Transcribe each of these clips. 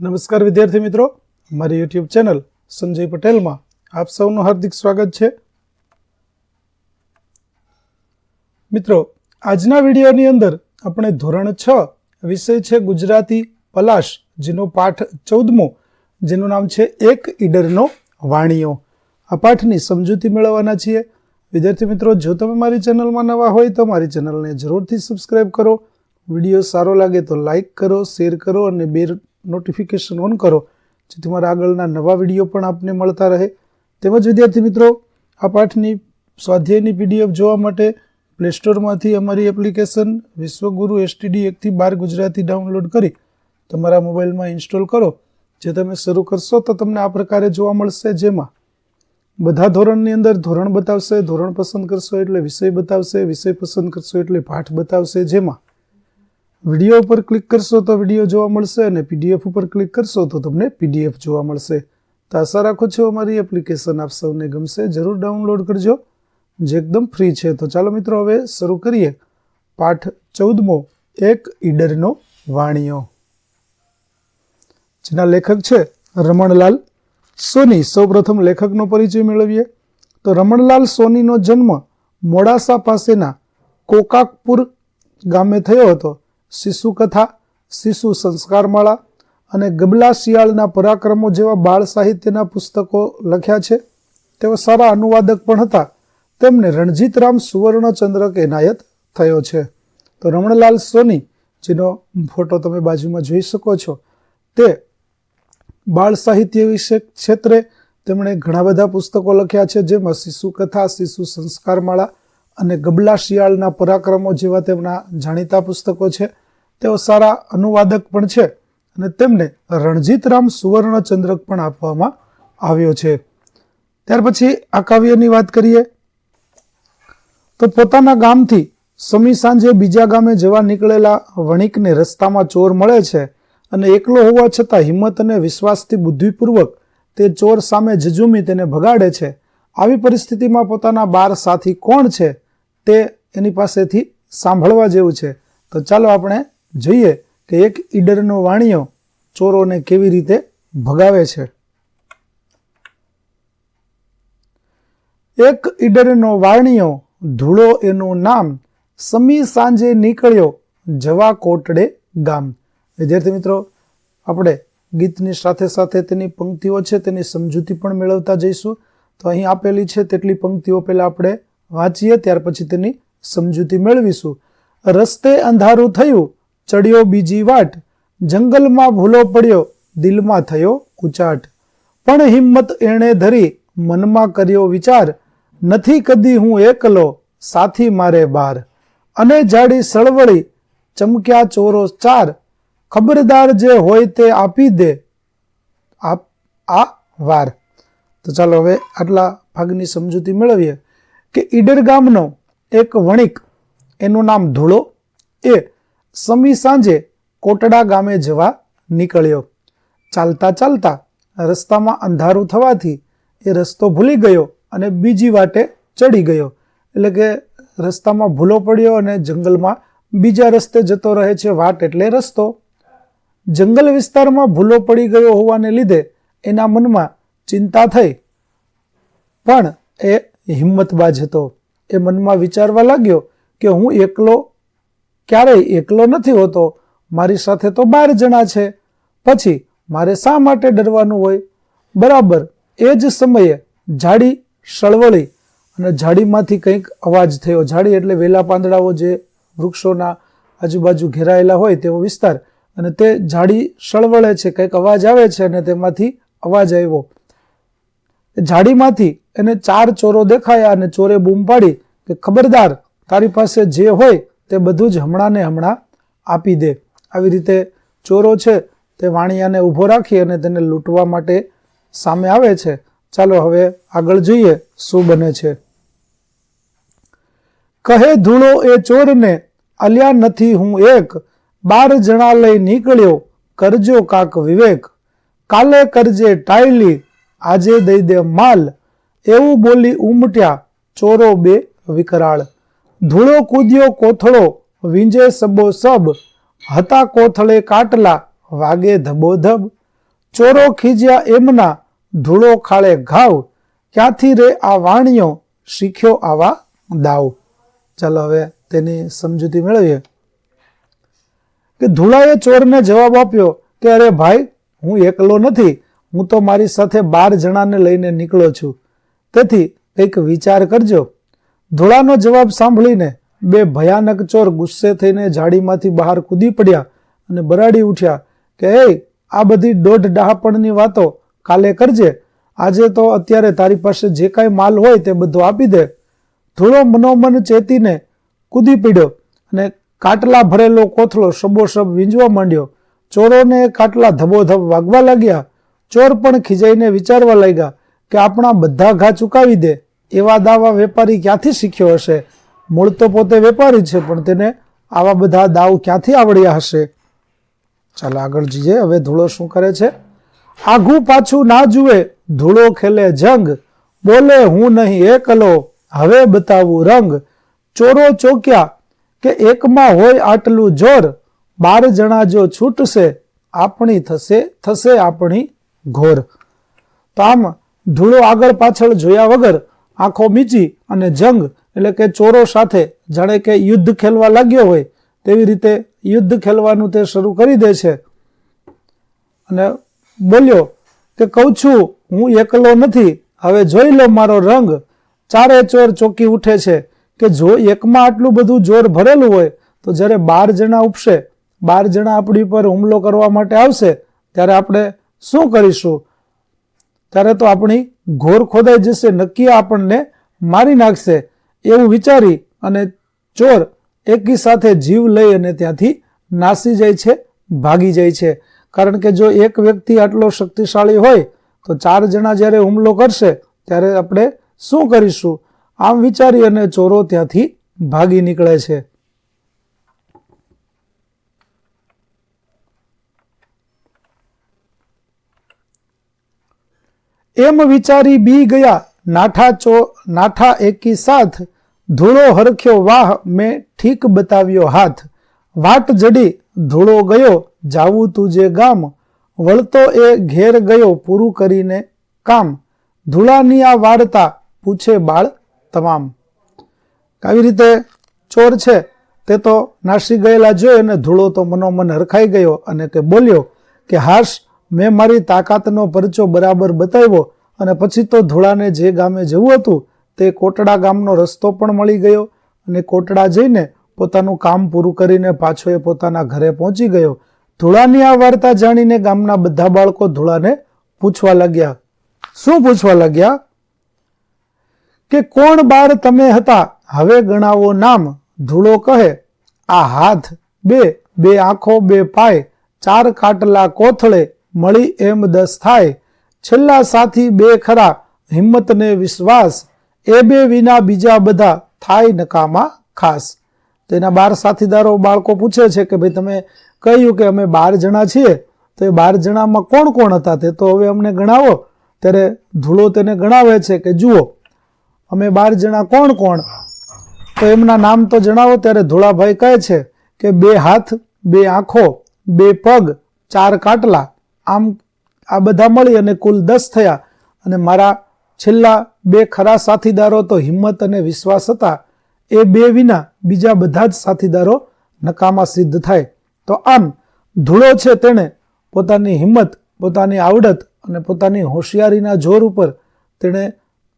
નમસ્કાર વિદ્યાર્થી મિત્રો. મારી યુટ્યુબ ચેનલ સંજય પટેલમાં આપ સૌનું હાર્દિક સ્વાગત છે. મિત્રો, આજના વિડીયોની અંદર આપણે ધોરણ છ વિષય છે ગુજરાતી પલાશ, જેનો પાઠ ચૌદમો, જેનું નામ છે એક ઈડરનો વાણીઓ આ પાઠની સમજૂતી મેળવવાના છીએ. વિદ્યાર્થી મિત્રો, જો તમે મારી ચેનલમાં નવા હોય તો મારી ચેનલને જરૂરથી સબસ્ક્રાઈબ કરો. વીડિયો સારો લાગે તો લાઈક કરો શેર કરો અને બે નોટિફિકેશન ઓન કરો, જેથી મારા આગળના નવા વીડિયો પણ આપને મળતા રહે. તેમજ વિદ્યાર્થી મિત્રો, આ પાઠની સ્વાધ્યાયની પીડીએફ જોવા માટે પ્લે સ્ટોરમાંથી અમારી એપ્લિકેશન વિશ્વગુરુ એસટીડી એકથી બાર ગુજરાતી ડાઉનલોડ કરી તમારા મોબાઈલમાં ઇન્સ્ટોલ કરો. જે તમે શરૂ કરશો તો તમને આ પ્રકારે જોવા મળશે, જેમાં બધા ધોરણની અંદર ધોરણ બતાવશે, ધોરણ પસંદ કરશો એટલે વિષય બતાવશે, વિષય પસંદ કરશો એટલે પાઠ બતાવશે, જેમાં વીડિયો ઉપર ક્લિક કરશો તો વીડિયો જોવા મળશે અને પીડીએફ ઉપર ક્લિક કરશો તો તમને પીડીએફ જોવા મળશે. તો આશા રાખું છું અમારી એપ્લિકેશન આપ સૌને ગમશે. જરૂર ડાઉનલોડ કરજો. જે એકદમ ફ્રી છે. તો ચાલો મિત્રો, હવે શરૂ કરીએ. પાઠ ચૌદમો, એક ઈડરનો વાણિયો. જેના લેખક છે રમણલાલ સોની. સૌપ્રથમ લેખકનો પરિચય મેળવીએ. તો રમણલાલ સોનીનો જન્મ મોડાસા પાસેના કોકાકપુર ગામે થયો હતો. શિશુ કથા, શિશુ સંસ્કારમાળા અને ગબલા શિયાળના પરાક્રમો જેવા બાળ સાહિત્યના પુસ્તકો લખ્યા છે. તેઓ સારા અનુવાદક પણ હતા. તેમને રણજીતરામ સુવર્ણચંદ્રક એનાયત થયો છે. તો રમણલાલ સોની, જેનો ફોટો તમે બાજુમાં જોઈ શકો છો, તે બાળ સાહિત્ય વિશે ક્ષેત્રે તેમણે ઘણા બધા પુસ્તકો લખ્યા છે, જેમાં શિશુ કથા, શિશુ સંસ્કારમાળા અને ગબલા શિયાળના પરાક્રમો જેવા તેમના જાણીતા પુસ્તકો છે. તેઓ સારા અનુવાદક પણ છે અને તેમને રણજીતરામ સુવર્ણચંદ્રક પણ આપવામાં આવ્યો છે. ત્યાર પછી આ કાવ્યની વાત કરીએ. તો પોતાના ગામથી સમી સાંજે બીજા ગામે જવા નીકળેલા વણિકને રસ્તામાં ચોર મળે છે અને એકલો હોવા છતાં હિંમત અને વિશ્વાસથી બુદ્ધિપૂર્વક તે ચોર સામે જજુમી તેને ભગાડે છે. આવી પરિસ્થિતિમાં પોતાના બાર સાથી કોણ છે તે એની પાસેથી સાંભળવા જેવું છે. તો ચાલો આપણે જોઈએ કે એક ઈડરનો વાણિયો ચોરોને કેવી રીતે ભગાવે છે? એક ઈડરનો વાણિયો ધૂળો એનું નામ સમી સાંજે નીકળ્યો જવા કોટડે ગામ. વિદ્યાર્થી મિત્રો, આપણે ગીતની સાથે સાથે તેની પંક્તિઓ છે તેની સમજૂતી પણ મેળવતા જઈશું. તો અહીં આપેલી છે તેટલી પંક્તિઓ પહેલાં આપણે વાંચીએ, ત્યાર પછી તેની સમજૂતી મેળવીશું. રસ્તે અંધારું થયું ચડ્યો બીજી વાટ. જંગલમાં ભૂલો પડ્યો, દિલમાં થયો ઉચાટ પણ હિંમત એણે ધરી, મનમાં કર્યો વિચાર. નથી કદી હું એકલો, સાથી મારે બાર. અને જાડી સળવળી, ચમક્યા ચોરો ચાર. ખબરદાર જે હોય તે આપી દે, આપ, આ વાર. તો ચાલો હવે આટલા ભાગની સમજૂતી મેળવીએ કે ઈડર ગામનો એક વણિક, એનું નામ ધૂળો, એ સમી સાંજે કોટડા ગામે જવા નીકળ્યો. ચાલતા ચાલતા રસ્તામાં અંધારું થવાથી એ રસ્તો ભૂલી ગયો અને બીજી વાટે ચડી ગયો. એટલે કે રસ્તામાં ભૂલો પડ્યો અને જંગલમાં બીજા રસ્તે જતો રહે છે વાટ એટલે રસ્તો. જંગલ વિસ્તારમાં ભૂલો પડી ગયો હોવાને લીધે એના મનમાં ચિંતા થઈ. પણ એ હિંમતબાજ હતો. એ મનમાં વિચારવા લાગ્યો કે હું એકલો ક્યારેય એકલો નથી હોતો. મારી સાથે તો બાર જણા છે. પછી મારે શા માટે ડરવાનું હોય? બરાબર, એ જ સમયે ઝાડી સળવળી અને ઝાડીમાંથી કંઈક અવાજ થયો. ઝાડી એટલે વેલા પાંદડાઓ જે વૃક્ષોના આજુબાજુ ઘેરાયેલા હોય તેવો વિસ્તાર. અને તે ઝાડી સળવળે છે, કંઈક અવાજ આવે છે અને તેમાંથી અવાજ આવ્યો. ઝાડીમાંથી એને ચાર ચોરો દેખાયા અને ચોરે બૂમ પાડી કે, ખબરદાર, તારી પાસે જે હોય તે બધું જ હમણાં ને હમણાં આપી દે. આવી રીતે ચોરો છે, તે વાણિયાને ઊભો રાખી અને તેને લૂંટવા માટે સામે આવે છે. ચાલો હવે આગળ જોઈએ શું બને છે. કહે, ધૂળો એ ચોરને, અલ્યા નથી હું એક. બાર જણા લઈ નીકળ્યો, કરજો કાક વિવેક. કાલે કરજે ટાયલી, આજે દઈ દે માલ. એવું બોલી ઉમટ્યા ચોરો બે વિકરાળ. ધૂળો કૂદ્યો કોથળો, વિંજે સબો સબ, હતા કોથળે કાટલા, વાગે ધબોધબ ચોરો ખીજ્યા એમના, ધૂળો ખાળે ઘાવ. ક્યાંથી રે આ વાણિયો શીખ્યો આવા દાવ. ચાલો હવે તેની સમજૂતી મેળવીએ. કે ધૂળાએ ચોરને જવાબ આપ્યો કે અરે ભાઈ, હું એકલો નથી, હું તો મારી સાથે બાર જણાને લઈને નીકળો છું. તેથી કંઈક વિચાર કરજો. ધૂળાનો જવાબ સાંભળીને બે ભયાનક ચોર ગુસ્સે થઈને જાડીમાંથી બહાર કૂદી પડ્યા અને બરાડી ઉઠ્યા કે એ આ બધી દોઢ ડહાપણની વાતો કાલે કરજે. આજે તો અત્યારે તારી પાસે જે કાંઈ માલ હોય તે બધો આપી દે. ધૂળો મનોમન ચેતીને કૂદી પડ્યો અને કાટલા ભરેલો કોથળો શબોશબ વીંજવા માંડ્યો. ચોરોને કાટલા ધબોધબ વાગવા લાગ્યા. ચોર પણ ખીજાઈને વિચારવા લાગ્યા કે, આપણા બધા ઘા ચૂકાવી દે. એવા દાવા વેપારી ક્યાંથી શીખ્યો હશે? મૂળ તો પોતે વેપારી છે, પણ તેને આવા બધા દાવ ક્યાંથી આવડ્યા હશે? ચાલો આગળ જઈએ. હવે ધૂળો શું કરે છે? આઘું પાછું ના જુએ, ધૂળો ખેલે જંગ. બોલે, હું નહીં, એકલો. હવે બતાવું રંગ. ચોરો ચોક્યા કે એકમાં હોય આટલું જોર. બાર જણા જો છૂટશે, આપણી થશે થશે આપણી ઘોર. તો આમ ધૂળો આગળ પાછળ જોયા વગર આંખો મીચી અને જંગ, એટલે કે ચોરો સાથે જાણે કે યુદ્ધ ખેલવા લાગ્યો હોય, તેવી રીતે યુદ્ધ ખેલવાનું તે શરૂ કરી દે છે. અને બોલ્યો કે કહું છું, હું એકલો નથી. હવે જોઈ લો મારો રંગ. ચારે ચોર ચોકી ઉઠે છે કે જો એકમાં આટલું બધું જોર ભરેલું હોય, તો જ્યારે બાર જણા ઉપશે, બાર જણા આપણી પર હુમલો કરવા માટે આવશે, ત્યારે આપણે શું કરીશું? ત્યારે તો આપણી ઘોર ખોદાઈ જશે, નક્કી આપણને મારી નાખશે એવું વિચારી અને ચોર એકી સાથે જીવ લઈ અને ત્યાંથી નાસી જાય છે, ભાગી જાય છે. કારણ કે જો એક વ્યક્તિ આટલો શક્તિશાળી હોય, તો ચાર જણા જ્યારે હુમલો કરશે, ત્યારે આપણે શું કરીશું? આમ વિચારી અને ચોરો ત્યાંથી ભાગી નીકળે છે. એમ વિચારી બી ગયા, નાઠા ચો, નાઠા એકી સાથ, ધૂળો હરખ્યો વાહ, મેં ઠીક બતાવ્યો હાથ. વાટ જડી, ધૂળો ગયો, જાવું તુજે ગામ. વળતો એ ઘેર ગયો, પૂરું કરીને કામ. ધૂળાની આ વાર્તા પૂછે બાળ તમામ. આવી રીતે ચોર છે, તે તો નાસી ગયેલા જોઈ અને ધૂળો તો મનોમન હરખાઈ ગયો અને તે બોલ્યો કે, હાશ મેં મારી તાકાતનો પરચો બરાબર બતાવ્યો અને પછી તો ધૂળાને જે ગામે જવું હતું તે કોટડા ગામનો રસ્તો પણ મળી ગયો અને કોટડા જઈને પોતાનું કામ પૂરું કરીને પાછો એ પોતાના ઘરે પહોંચી ગયો. ધૂળાની આ વાર્તા જાણીને ગામના બધા બાળકો ધૂળાને પૂછવા લાગ્યા, શું પૂછવા લાગ્યા? કે કોણ બાર તમે હતા? હવે ગણાવો નામ. ધૂળો કહે, આ હાથ, બે બે આંખો, બે પાય, ચાર કાટલા કોથળે મળી એમ દસ થાય. છેલ્લા સાથી બે ખરા હિંમત ને વિશ્વાસ, એ બે વિના બીજા બધા થાય નકામા ખાસ. તેના બાર સાથીદારો, બાળકો પૂછે છે કે ભાઈ તમે કહ્યું કે અમે બાર જણા છીએ, તો એ બાર જણામાં કોણ કોણ હતા તે તો હવે અમને ગણાવો. ત્યારે ધૂળો તેને ગણાવે છે કે જુઓ, અમે બાર જણા કોણ કોણ? તો એમના નામ તો જણાવો, ત્યારે ધૂળાભાઈ કહે છે કે બે હાથ, બે આંખો, બે પગ, ચાર કાટલા. આમ આ બધા મળી અને કુલ દસ થયા. અને મારા છેલ્લા બે ખરા સાથીદારો તો હિંમત અને વિશ્વાસ હતા. એ બે વિના બીજા બધા જ સાથીદારો નકામા સિદ્ધ થાય. તો આમ ધૂળો છે તેણે પોતાની હિંમત, પોતાની આવડત અને પોતાની હોશિયારીના જોર ઉપર તેણે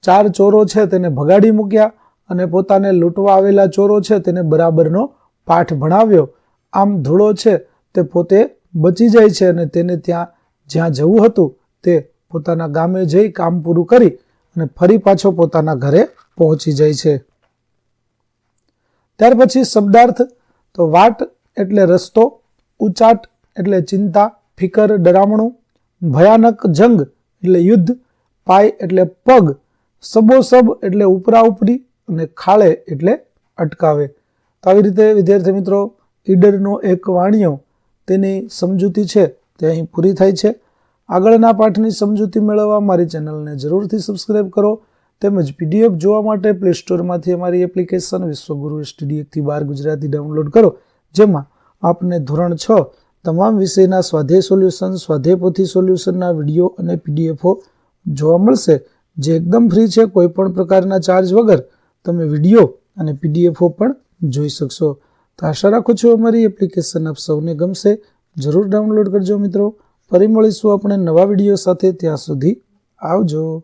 ચાર ચોરો છે તેને ભગાડી મૂક્યા અને પોતાને લૂંટવા આવેલા ચોરો છે તેને બરાબરનો પાઠ ભણાવ્યો. આમ ધૂળો છે તે પોતે બચી જાય છે અને તેને ત્યાં જ્યાં જવું હતું તે પોતાના ગામે જઈ કામ પૂરું કરી અને ફરી પાછો પોતાના ઘરે પહોંચી જાય છે. ત્યાર પછી શબ્દાર્થ તો વાટ એટલે રસ્તો, ઉચાટ એટલે ચિંતા, ફિકર, ડરામણું, ભયાનક જંગ એટલે યુદ્ધ, પાય એટલે પગ, સબોસબ એટલે ઉપરા ઉપરી અને ખાળે એટલે અટકાવે. તો આવી રીતે વિદ્યાર્થી મિત્રો, ઈડરનો એક વાણિયો તેની સમજૂતી છે. તે અહીં પૂરી થાય છે. આગળના પાઠની સમજૂતી મેળવવા મારી ચેનલને જરૂરથી સબસ્ક્રાઇબ કરો તેમજ પીડીએફ જોવા માટે પ્લે સ્ટોરમાંથી અમારી એપ્લિકેશન વિશ્વગુરુ એકથી બાર ગુજરાતી ડાઉનલોડ કરો, જેમાં આપને ધોરણ છ તમામ વિષયના સ્વાધ્યાય સોલ્યુશન, સ્વાધ્યાય પોથી સોલ્યુશનના વીડિયો અને પીડીએફો જોવા મળશે. જે એકદમ ફ્રી છે, કોઈ પણ પ્રકારના ચાર્જ વગર તમે વીડિયો અને પીડીએફો પણ જોઈ શકશો. તો આશા રાખું છું અમારી એપ્લિકેશન આપ સૌને ગમશે. જરૂર ડાઉનલોડ કરજો મિત્રો. ફરી મળીશું આપણે નવા વીડિયો સાથે. ત્યાં સુધી આવજો.